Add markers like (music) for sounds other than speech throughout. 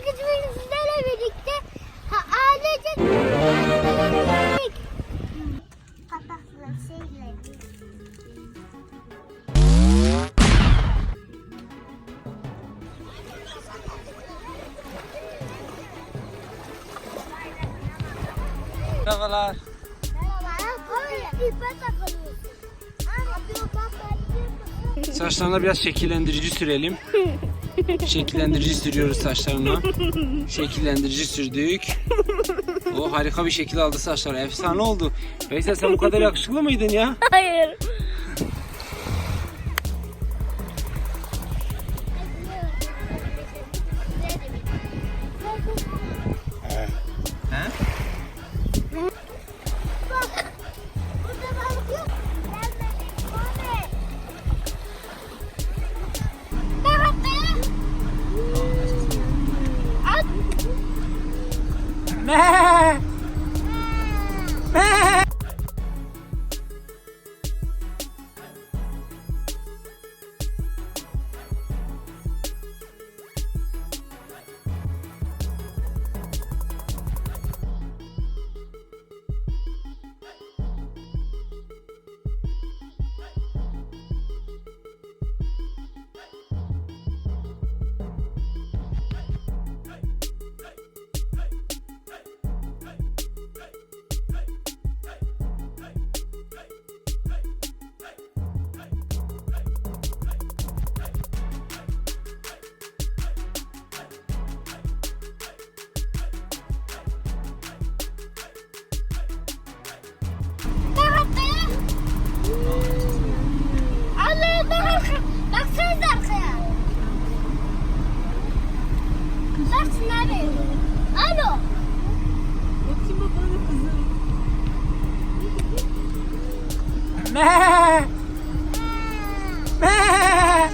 bugün sizlerle birlikte ailece Kapaklı şeyle. Merhabalar. Merhaba. Saçlarına biraz şekillendirici sürelim. (laughs) (laughs) şekillendirici sürüyoruz saçlarına. Şekillendirici sürdük. O harika bir şekil aldı saçlar. Efsane oldu. Veysel sen bu kadar yakışıklı mıydın ya? Hayır. Ne? (laughs) Bak nereye? Alo. Bakayım bakalım kızım. Ne? Ne?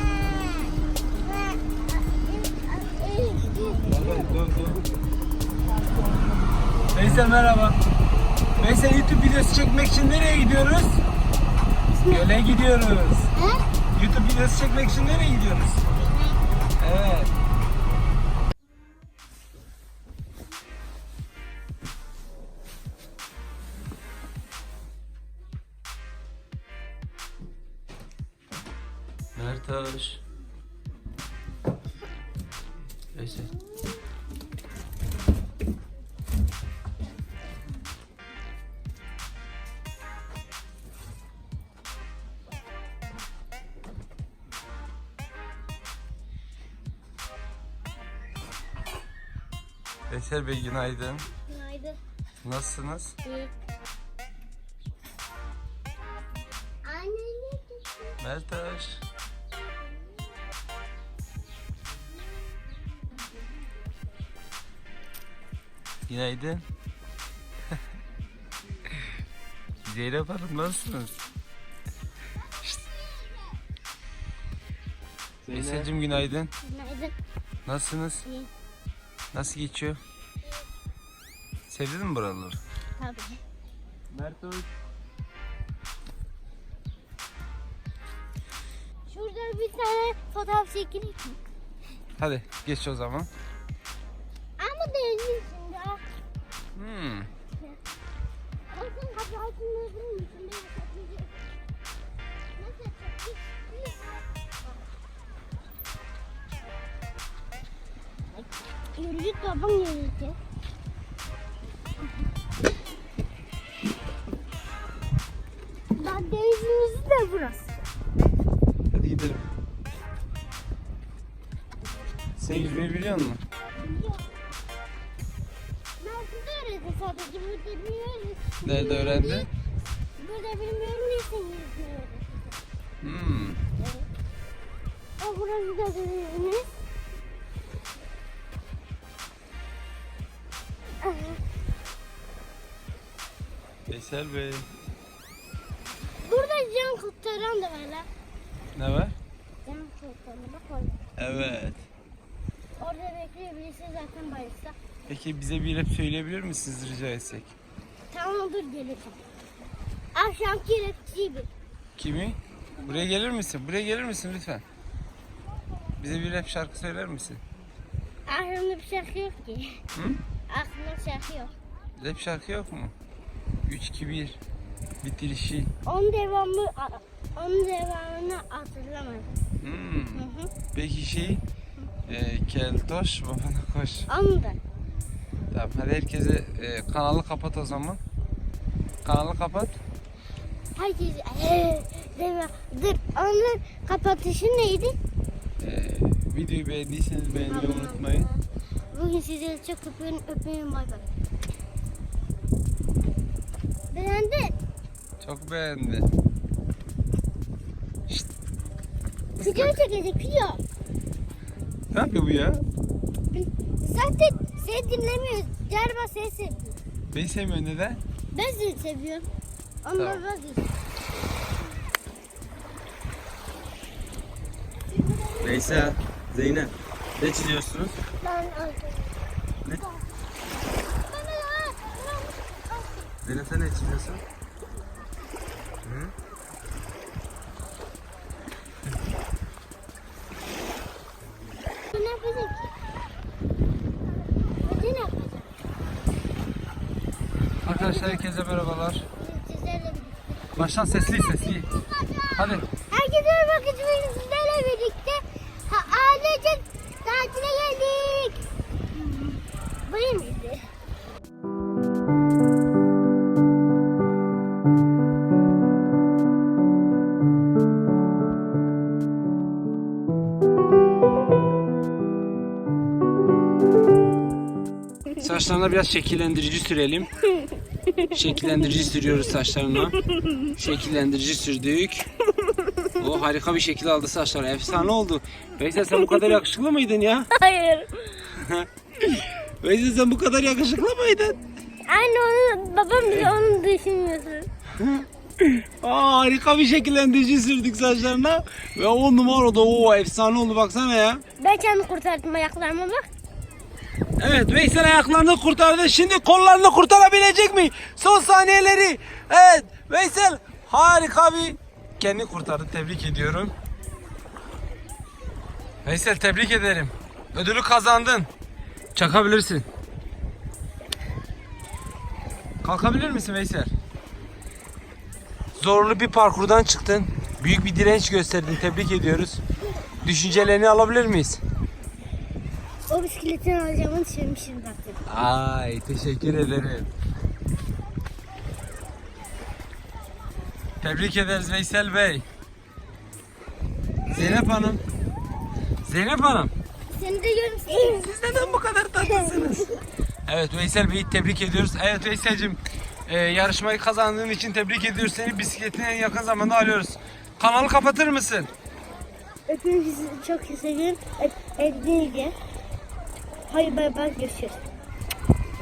Veysel merhaba. Veysel YouTube videosu çekmek için nereye gidiyoruz? Göle gidiyoruz. Ha? YouTube videosu çekmek için nereye gidiyoruz? Evet. Mertaş. Neyse. Veysel Bey günaydın. Günaydın. Nasılsınız? İyi. Anne ne diyorsun? Mertaş. Günaydın. Zeynep Hanım nasılsınız? Şşt. Veysel'cim günaydın. Günaydın. Nasılsınız? İyi. Nasıl geçiyor? Sevdin mi buraları? Tabii. Mertoş. Şurada bir tane fotoğraf mi? Hadi geç o zaman. Satacağım? Yürüyüş babam yürüyecek. Bak denizimiz de burası. Hadi gidelim. Sen yüzmeyi musun? Bilmiyorum. Nerede öğrendin? Burada bilmiyorum yüzmeyi öğrettim. Hmm. O burası da denizimiz. Veysel Bey. Burada can kurtaran da var lan. Ne var? Can kurtaran bak orada. Evet. Orada bekleyebilirsin zaten bayılsa. Peki bize bir rap söyleyebilir misiniz rica etsek? Tamam dur geleceğim. Akşamki rapçi bir. Kimi? Buraya gelir misin? Buraya gelir misin lütfen? Bize bir rap şarkı söyler misin? Aklımda bir şarkı yok ki. Hı? Aklımda şarkı yok. Rap şarkı yok mu? 3 2 1 bitirişi. Onun devamı, onun devamını hatırlamadım. Hmm. Hı hı. Peki şey e, Keltoş babana koş. Onu da. Tamam hadi herkese e, kanalı kapat o zaman. Kanalı kapat. Herkes (laughs) deme. Dur onun kapatışı neydi? E, videoyu beğendiyseniz beğenmeyi unutmayın. Bugün sizleri çok öpüyorum. Öpüyorum bay bay. Beğendin? Çok beğendi. Video çekecek video. Ne yapıyor bu ya? Zaten seni dinlemiyoruz. Galiba seni seviyor. Beni sevmiyor neden? Ben seni seviyorum. Onlar Tamam. vazgeç. Veysel, Zeynep ne çiziyorsunuz? Ben aldım. Ne? Bana ya. Zeynep sen ne çiziyorsun? Herkese merhabalar. Baştan sesli sesli. Hadi. Herkese merhaba kızım. Sizlerle birlikte ailecek tatile geldik. Buraya Saçlarına biraz şekillendirici sürelim. Şekillendirici sürüyoruz saçlarına. Şekillendirici sürdük. O harika bir şekil aldı saçlar. Efsane oldu. Veysel sen bu kadar yakışıklı mıydın ya? (laughs) Hayır. (laughs) Veysel sen bu kadar yakışıklı mıydın? Anne onu babam bile onu düşünmüyorsun. (laughs) Aa, harika bir şekillendirici sürdük saçlarına. Ve on numara da o efsane oldu baksana ya. Ben kendimi kurtardım ayaklarıma bak. Evet Veysel ayaklarını kurtardı. Şimdi kollarını kurtarabilecek mi? Son saniyeleri. Evet Veysel harika bir kendi kurtardı. Tebrik ediyorum. Veysel tebrik ederim. Ödülü kazandın. Çakabilirsin. Kalkabilir misin Veysel? Zorlu bir parkurdan çıktın. Büyük bir direnç gösterdin. Tebrik ediyoruz. Düşüncelerini alabilir miyiz? O bisikletini alacağımı düşünmüşüm zaten. Ay teşekkür ederim. Tebrik ederiz Veysel Bey. Zeynep Hanım. Zeynep Hanım. Seni de görmüşsün. Siz neden bu kadar tatlısınız? evet Veysel Bey'i tebrik ediyoruz. Evet Veysel'cim e, yarışmayı kazandığın için tebrik ediyoruz. Seni bisikletine en yakın zamanda alıyoruz. Kanalı kapatır mısın? Sizi çok seviyorum. Evdeydi. Hayır bay bay görüşürüz.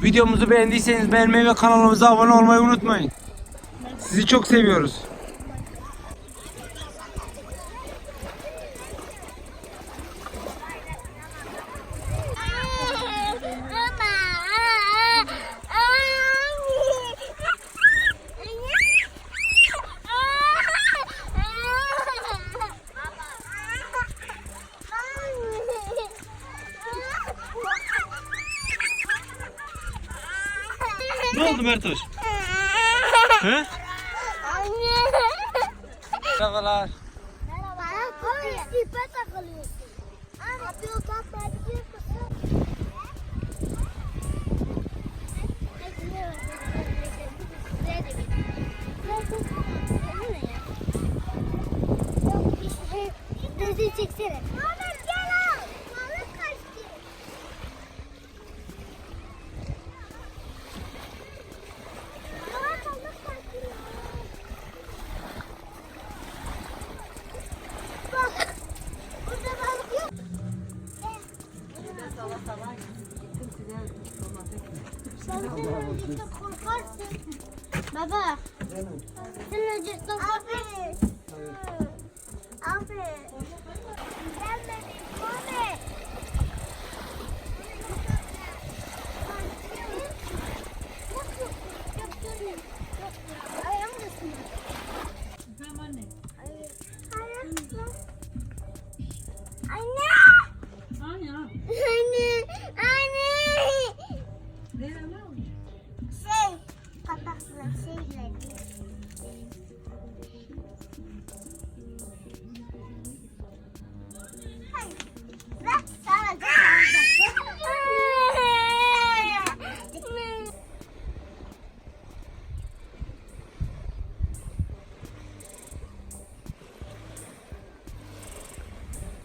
Videomuzu beğendiyseniz beğenmeyi ve kanalımıza abone olmayı unutmayın. Sizi çok seviyoruz. Oldu Mertoş? He? Merhabalar. Dizi çeksene. Korkarsın. Baba. Sen önce korkarsın.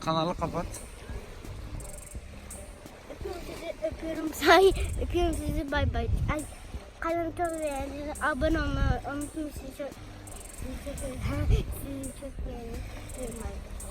Kanalı kapat. Öpüyorum sizi, öpüyorum (laughs) sahi, öpüyorum sizi, bay bay. Ay, kanalıma abone olmayı unutmayın, sizi çok, sizi (laughs) sizi çok bay.